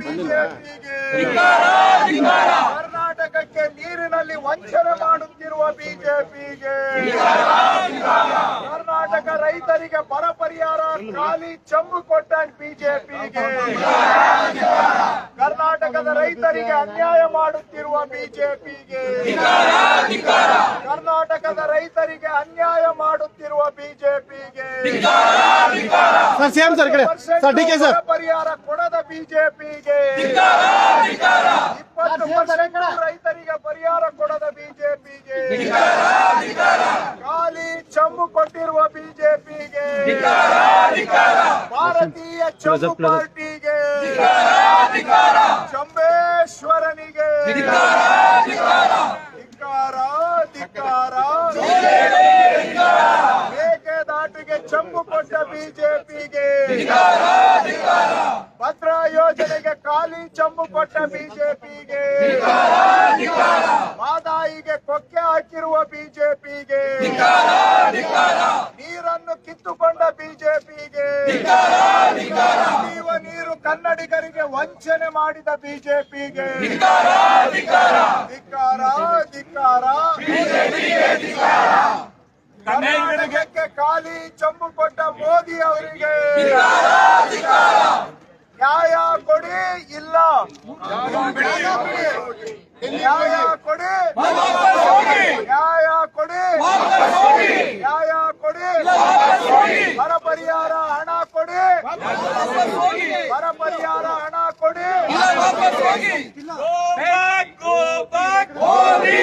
ಬಿಜೆಪಿಗೆ ಕರ್ನಾಟಕಕ್ಕೆ ನೀರಿನಲ್ಲಿ ವಂಚನೆ ಮಾಡುತ್ತಿರುವ ಬಿಜೆಪಿಗೆ. ಕರ್ನಾಟಕ ರೈತರಿಗೆ ಬರ ಪರಿಹಾರ ಖಾಲಿ ಚಂಬು ಕೊಟ್ಟ ಬಿಜೆಪಿಗೆ. ಕರ್ನಾಟಕದ ರೈತರಿಗೆ ಅನ್ಯಾಯ ಮಾಡುತ್ತಿರುವ ಬಿಜೆಪಿಗೆ. ಕರ್ನಾಟಕದ ರೈತರಿಗೆ ಅನ್ಯಾಯ ಮಾಡುತ್ತಿರುವ ಬಿಜೆಪಿಗೆ. ಸರ್ ಸೇಮ್ ಸರ್ ಈ ಕಡೆ ಸರ್ ಡಿ ಕೆ ಸರ್. ಪರಿಹಾರ ಕೊಡದ ಬಿಜೆಪಿಗೆ. ಇಪ್ಪತ್ತು ರೈತರಿಗೆ ಪರಿಹಾರ ಕೊಡದ ಬಿಜೆಪಿಗೆ. ಖಾಲಿ ಚಂಬು ಕೊಟ್ಟಿರುವ ಬಿಜೆಪಿಗೆ. ಭಾರತೀಯ ಚಂಬು ಪಾರ್ಟಿಗೆ. ಚಂಬೇಶ್ವರನಿಗೆ. ಧಿಕ್ಕಾರ ಧಿಕ್ಕಾರ. ಮೇಕೆದಾಟಿಗೆ ಚಂಬು ಕೊಟ್ಟ ಬಿಜೆಪಿಗೆ. ಭದ್ರಾ ಯೋಜನೆಗೆ ಖಾಲಿ ಚಂಬು ಕೊಟ್ಟ ಬಿಜೆಪಿಗೆ. ಮಾದಾಯಿಗೆ ಕೊಕ್ಕೆ ಹಾಕಿರುವ ಬಿಜೆಪಿಗೆ ನೀರನ್ನು ಕಿತ್ತುಕೊಂಡ ಬಿಜೆಪಿಗೆ ಕುಡಿಯುವ ನೀರು ವಂಚನೆ ಮಾಡಿದ ಬಿಜೆಪಿಗೆ. ಕನ್ನಡಕ್ಕೆ ಖಾಲಿ ಚಂಬು ಕೊಟ್ಟ ಮೋದಿ ಅವರಿಗೆ. ನ್ಯಾಯ ಕೊಡಿ, ಇಲ್ಲ. ನ್ಯಾಯ ಕೊಡಿ. ನ್ಯಾಯ ಕೊಡಿ. ನ್ಯಾಯ ಕೊಡಿ. ಬರ ಪರಿಹಾರ ಹಣ ಕೊಡಿ. ಬರ ಪರಿಹಾರ ವಾಪಸ್ ಹೋಗಿ. ಹೋಗಿ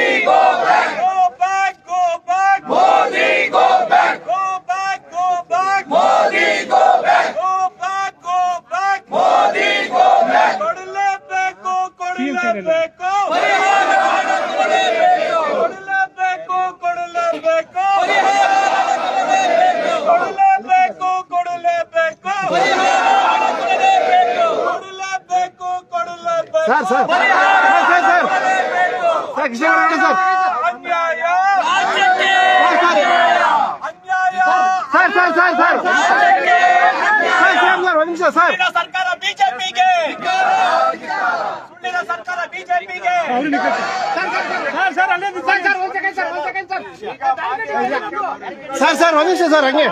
sir. Sir sir sir Kishan Gowda sir. Sir sir sir sir. Sir ಒಂದು ನಿಮಿಷ ಸರ್. ಸರ್ಕಾರ ಬಿಜೆಪಿಗೆ. ಸರ್ಕಾರ ಬಿಜೆಪಿಗೆ. Sir sir sir sir sir sir sir sir sir sir sir. Sir sir sir sir sir ಹಂಗೆ.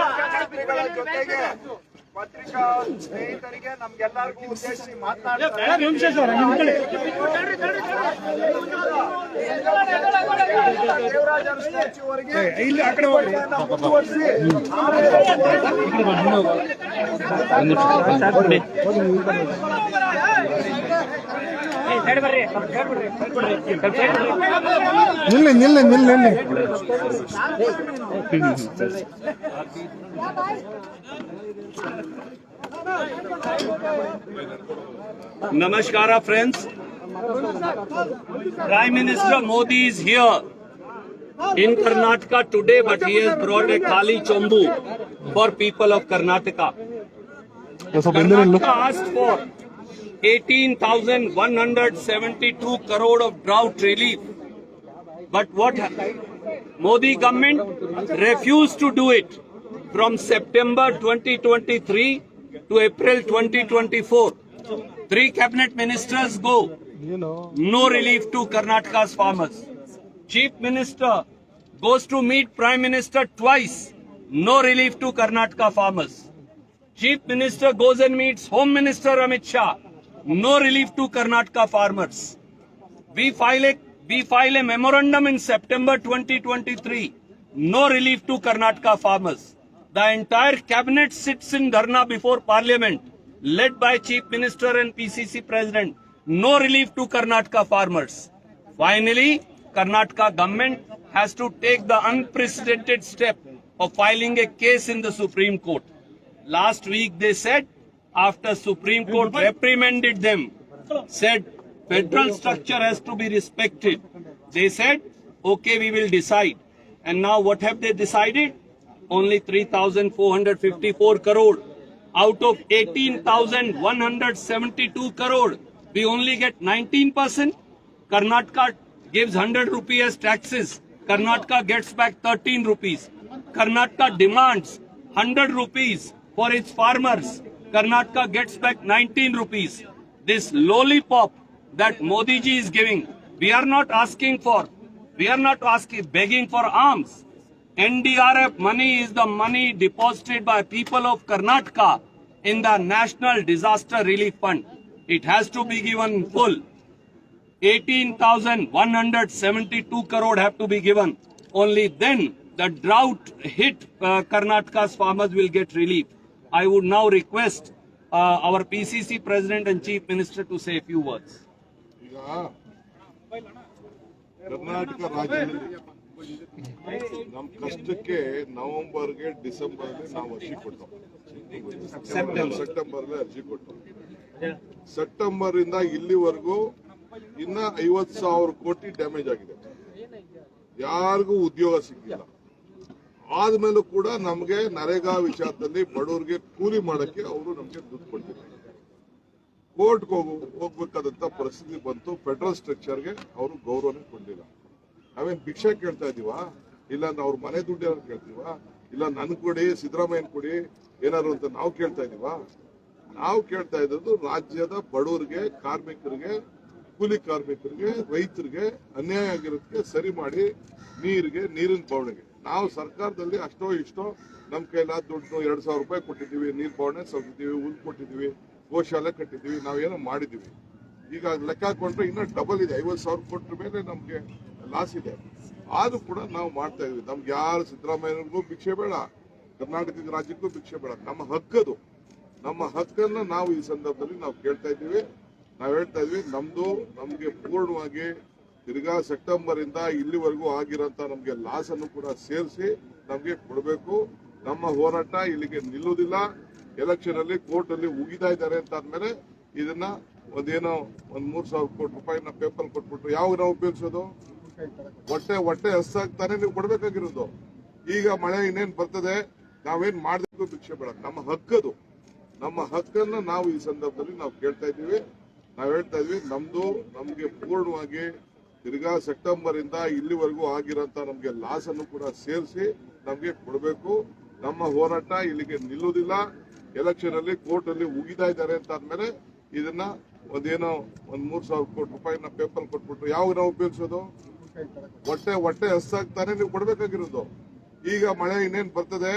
ಅಧ್ಯಕ್ಷ ಸ್ನೇಹಿತರಿಗೆ ನಮ್ಗೆಲ್ಲರಿಗೂ ಉದ್ದೇಶಿಸಿ ಮಾತನಾಡಿದ್ದಾರೆ ನಿಲ್ಲಿ ನಿಲ್ಲಿ ನಿಲ್ಲಿ ನಿಲ್ಲಿ Namaskara, friends. Prime Minister Modi is here in Karnataka today, but he has brought a Kali Chombu for people of Karnataka. ಸ್ವಲ್ಪ ಹಿಂದೆ ನಿಲ್ಲು Karnataka asked for 18,172 crore of drought relief. But what? Modi government refused to do it from September 2023 to April 2024. Three cabinet ministers go. No relief to Karnataka's farmers. Chief Minister goes to meet Prime Minister twice. No relief to Karnataka farmers. Chief Minister goes and meets Home Minister Amit Shah. No relief to Karnataka farmers. We file a we file a memorandum in September 2023. No relief to Karnataka farmers. The entire cabinet sits in dharna before parliament, led by Chief Minister and PCC President. No relief to Karnataka farmers. Finally, Karnataka government has to take the unprecedented step of filing a case in the Supreme Court. Last week they said, after Supreme Court reprimanded them, said federal structure has to be respected. They said, okay, we will decide. And now what have they decided? Only 3,454 crore. Out of 18,172 crore, we only get 19%. Karnataka gives 100 rupees as taxes. Karnataka gets back 13 rupees. Karnataka demands 100 rupees for its farmers. Karnataka gets back 19 rupees. this lollipop that Modi ji is giving. We are not asking for, we are not asking, begging for arms. NDRF money is the money deposited by people of Karnataka in the National Disaster Relief Fund. It has to be given full. 18,172 crore have to be given. Only then the drought hit uh, Karnataka's farmers will get relief. I would now request uh, our PCC President and Chief Minister to say a few words. Karnataka ರಾಜ್ಯದಲ್ಲಿ ನಮ್ ಕಷ್ಟಕ್ಕೆ ನವೆಂಬರ್ಗೆ ಡಿಸೆಂಬರ್ಗೆ ನಾವು ಅರ್ಜಿ ಕೊಟ್ಟು September. ಅರ್ಜಿ ಕೊಟ್ಟು September ಇಂದ ಇಲ್ಲಿವರೆಗೂ ಇನ್ನ ಐವತ್ ಸಾವಿರ ಕೋಟಿ ಡ್ಯಾಮೇಜ್ ಆಗಿದೆ. ಯಾರಿಗೂ ಉದ್ಯೋಗ ಸಿಕ್ಕಿಲ್ಲ ಆದ್ಮೇಲೂ ಕೂಡ ನಮಗೆ ನರೇಗಾ ವಿಚಾರದಲ್ಲಿ ಬಡವರಿಗೆ ಕೂಲಿ ಮಾಡಕ್ಕೆ ಅವರು ನಮಗೆ ದುಡ್ಡು ಕೊಟ್ಟಿದ್ದಾರೆ. ಕೋರ್ಟ್ಗೆ ಹೋಗು, ಹೋಗ್ಬೇಕಾದಂತ ಪರಿಸ್ಥಿತಿ ಬಂತು. ಫೆಡರಲ್ ಸ್ಟ್ರಕ್ಚರ್ಗೆ ಅವರು ಗೌರವನೇ ಕೊಡ್ಲಿಲ್ಲ. ನಾವೇನ್ ಭಿಕ್ಷೆ ಕೇಳ್ತಾ ಇದೀವ? ಇಲ್ಲ ಅವ್ರ ಮನೆ ದುಡ್ಡು ಏನಾದ್ರು ಕೇಳ್ತೀವಾ? ಇಲ್ಲ ನನ್ ಕೊಡಿ, ಸಿದ್ದರಾಮಯ್ಯನ ಕೊಡಿ, ಏನಾದ್ರು ಅಂತ ನಾವು ಕೇಳ್ತಾ ಇದೀವ? ನಾವು ಕೇಳ್ತಾ ಇದ್ದು ರಾಜ್ಯದ ಬಡವರಿಗೆ, ಕಾರ್ಮಿಕರಿಗೆ, ಕೂಲಿ ಕಾರ್ಮಿಕರಿಗೆ, ರೈತರಿಗೆ ಅನ್ಯಾಯ ಆಗಿರೋದಕ್ಕೆ ಸರಿ ಮಾಡಿ ನೀರಿಗೆ, ನೀರಿನ ಬವಣೆಗೆ. ನಾವು ಸರ್ಕಾರದಲ್ಲಿ ಅಷ್ಟೋ ಇಷ್ಟೋ ನಮ್ಮ ಕೈಲಾದ ದುಡ್ಡು ಎರಡ್ ಸಾವಿರ ರೂಪಾಯಿ ಕೊಟ್ಟಿದ್ದೀವಿ, ನೀರು ಬವಣೆ ಸಲ್ತಿದ್ದೀವಿ ಹುಲ್ ಕೊಟ್ಟಿದ್ದೀವಿ, ಗೋಶಾಲೆ ಕಟ್ಟಿದ್ದೀವಿ, ನಾವೇನೋ ಮಾಡಿದ್ದೀವಿ. ಈಗ ಲೆಕ್ಕ ಹಾಕೊಂಡ್ರೆ ಇನ್ನೂ ಡಬಲ್ ಇದೆ, ಐವತ್ತು ಸಾವಿರ ಕೊಟ್ಟ ಮೇಲೆ ನಮಗೆ ಲಾಸ್ ಇದೆ. ಆದ್ರೂ ಕೂಡ ನಾವು ಮಾಡ್ತಾ ಇದೀವಿ ನಮ್ಗೆ ಯಾರು ಸಿದ್ದರಾಮಯ್ಯನಿಗೂ ಭಿಕ್ಷೆ ಬೇಡ, ಕರ್ನಾಟಕದ ರಾಜ್ಯಕ್ಕೂ ಭಿಕ್ಷೆ ಬೇಡ. ನಮ್ಮ ಹಕ್ಕದು. ನಮ್ಮ ಹಕ್ಕನ್ನ ನಾವು ಈ ಸಂದರ್ಭದಲ್ಲಿ ನಾವು ಕೇಳ್ತಾ ಇದ್ದೀವಿ. ನಾವು ಹೇಳ್ತಾ ಇದ್ವಿ ನಮ್ದು ನಮಗೆ ಪೂರ್ಣವಾಗಿ ತಿರ್ಗಾ ಸೆಪ್ಟೆಂಬರ್ ಇಂದ ಇಲ್ಲಿವರೆಗೂ ಆಗಿರೋಂಥ ನಮಗೆ ಲಾಸ್ ಅನ್ನು ಕೂಡ ಸೇರಿಸಿ ನಮಗೆ ಕೊಡಬೇಕು. ನಮ್ಮ ಹೋರಾಟ ಇಲ್ಲಿಗೆ ನಿಲ್ಲುವುದಿಲ್ಲ. ಎಲೆಕ್ಷನ್ ಅಲ್ಲಿ ಕೋರ್ಟ್ ಅಲ್ಲಿ ಉಗಿತಾ ಇದ್ದಾರೆ ಅಂತ ಆದ್ಮೇಲೆ ಇದನ್ನ ಒಂದೇನೋ ಒಂದ್ ಮೂರ್ ಸಾವಿರ ಕೋಟಿ ರೂಪಾಯಿನ ಪೇಪರ್ ಕೊಟ್ಬಿಟ್ಟು ಯಾವ ನಾವು ಉಪಯೋಗಿಸೋದು? ಹೊಟ್ಟೆ ಹೊಟ್ಟೆ ಹಸ್ಸಾಗ್ತಾನೆ ನೀವು ಕೊಡ್ಬೇಕಾಗಿರೋದು. ಈಗ ಮಳೆ ಇನ್ನೇನ್ ಬರ್ತದೆ? ನಾವೇನ್ ಮಾಡ್ಬೇಕು ಭಿಕ್ಷೆ ಬೇಡ. ನಮ್ಮ ಹಕ್ಕದು. ನಮ್ಮ ಹಕ್ಕನ್ನ ನಾವು ಈ ಸಂದರ್ಭದಲ್ಲಿ ನಾವು ಕೇಳ್ತಾ ಇದ್ದೀವಿ. ನಾವು ಹೇಳ್ತಾ ಇದ್ವಿ ನಮ್ದು ನಮ್ಗೆ ಪೂರ್ಣವಾಗಿ ತಿರ್ಗಾ ಸೆಪ್ಟೆಂಬರ್ ಇಂದ ಇಲ್ಲಿವರೆಗೂ ಆಗಿರೋಂಥ ನಮಗೆ ಲಾಸ್ ಅನ್ನು ಕೂಡ ಸೇರಿಸಿ ನಮಗೆ ಕೊಡಬೇಕು. ನಮ್ಮ ಹೋರಾಟ ಇಲ್ಲಿಗೆ ನಿಲ್ಲುವುದಿಲ್ಲ. ಎಲೆಕ್ಷನ್ ಅಲ್ಲಿ ಕೋರ್ಟ್ ಅಲ್ಲಿ ಉಗಿತಾ ಇದ್ದಾರೆ ಅಂತ ಆದ್ಮೇಲೆ ಇದನ್ನ ಒಂದೇನೋ ಒಂದ್ ಮೂರ್ ಸಾವಿರ ಕೋಟಿ ರೂಪಾಯಿನ ಪೇಪರ್ ಕೊಟ್ಬಿಟ್ಟು ಯಾವ ನಾವು ಉಪಯೋಗಿಸೋದು? ಹೊಟ್ಟೆ ಹೊಟ್ಟೆ ಹಸ್ಸಾಗ್ತಾನೆ ನೀವು ಕೊಡ್ಬೇಕಾಗಿರೋದು. ಈಗ ಮಳೆ ಇನ್ನೇನ್ ಬರ್ತದೆ?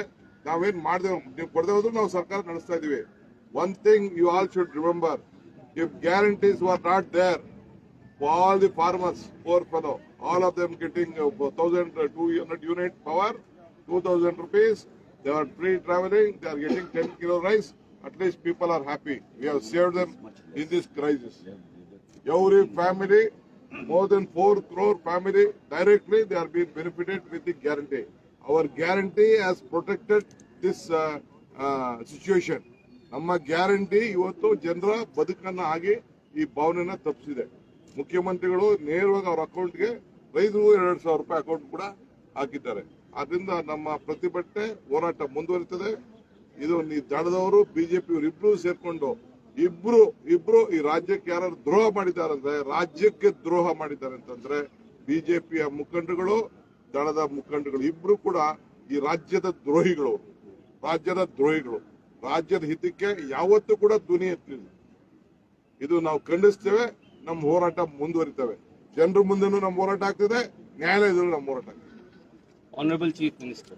ನಾವೇನ್ ಮಾಡ್ದೇವ್? ನೀವು ಕೊಡದೆ ಹೋದ್ರು ನಾವು ಸರ್ಕಾರ ನಡೆಸ್ತಾ ಇದೀವಿ. One thing you all should remember if guarantees are not there the farmers for fellow all of them getting thousand two unit unit power two thousand rupees they are free travelling they are getting ten kilo rice at least people are happy we have saved them in this crisis every family, more than 4 crore family, directly they are being benefited with the guarantee. Our guarantee has protected this uh, uh, situation. ನಮ್ಮ guarantee ಇವತ್ತು ಜನರ ಬದುಕನ್ನ ಆಗಿ ಈ ಭಾವನೆನ ತಪ್ಪಿಸಿದೆ. ಮುಖ್ಯಮಂತ್ರಿಗಳು ನೇರವಾಗಿ ಅವ್ರ ಅಕೌಂಟ್ಗೆ ರೈತರು ಎರಡು ಸಾವಿರ ರೂಪಾಯಿ ಅಕೌಂಟ್ ಕೂಡ ಹಾಕಿದ್ದಾರೆ. ಆದ್ರಿಂದ ನಮ್ಮ ಪ್ರತಿಭಟನೆ ಹೋರಾಟ ಮುಂದುವರಿತದೆ. ಇದು ನೀ ದಳದವರು ಬಿಜೆಪಿ ಇಬ್ರು ಸೇರ್ಕೊಂಡು ಇಬ್ರು ಇಬ್ರು ಈ ರಾಜ್ಯಕ್ಕೆ ಯಾರು ದ್ರೋಹ ಮಾಡಿದ್ದಾರೆ ಅಂದ್ರೆ ರಾಜ್ಯಕ್ಕೆ ದ್ರೋಹ ಮಾಡಿದ್ದಾರೆ ಅಂತಂದ್ರೆ ಬಿಜೆಪಿಯ ಮುಖಂಡಗಳು ದಳದ ಮುಖಂಡಗಳು ಇಬ್ರು ಕೂಡ ಈ ರಾಜ್ಯದ ದ್ರೋಹಿಗಳು ರಾಜ್ಯದ ದ್ರೋಹಿಗಳು. ರಾಜ್ಯದ ಹಿತಕ್ಕೆ ಯಾವತ್ತೂ ಕೂಡ ಧ್ವನಿ ಎತ್ತಿಲ್ಲ. ಇದು ನಾವು ಖಂಡಿಸ್ತೇವೆ. ನಮ್ಮ ಹೋರಾಟ ಮುಂದುವರಿತವೆ ಜನರ ಮುಂದೆನೂ ನಮ್ಮ ಹೋರಾಟ ಆಗ್ತಿದೆ, ನ್ಯಾಯಾಲಯದಲ್ಲೂ ನಮ್ಮ ಹೋರಾಟ ಆಗ್ತದೆ ಆನರೇಬಲ್ ಚೀಫ್ Minister.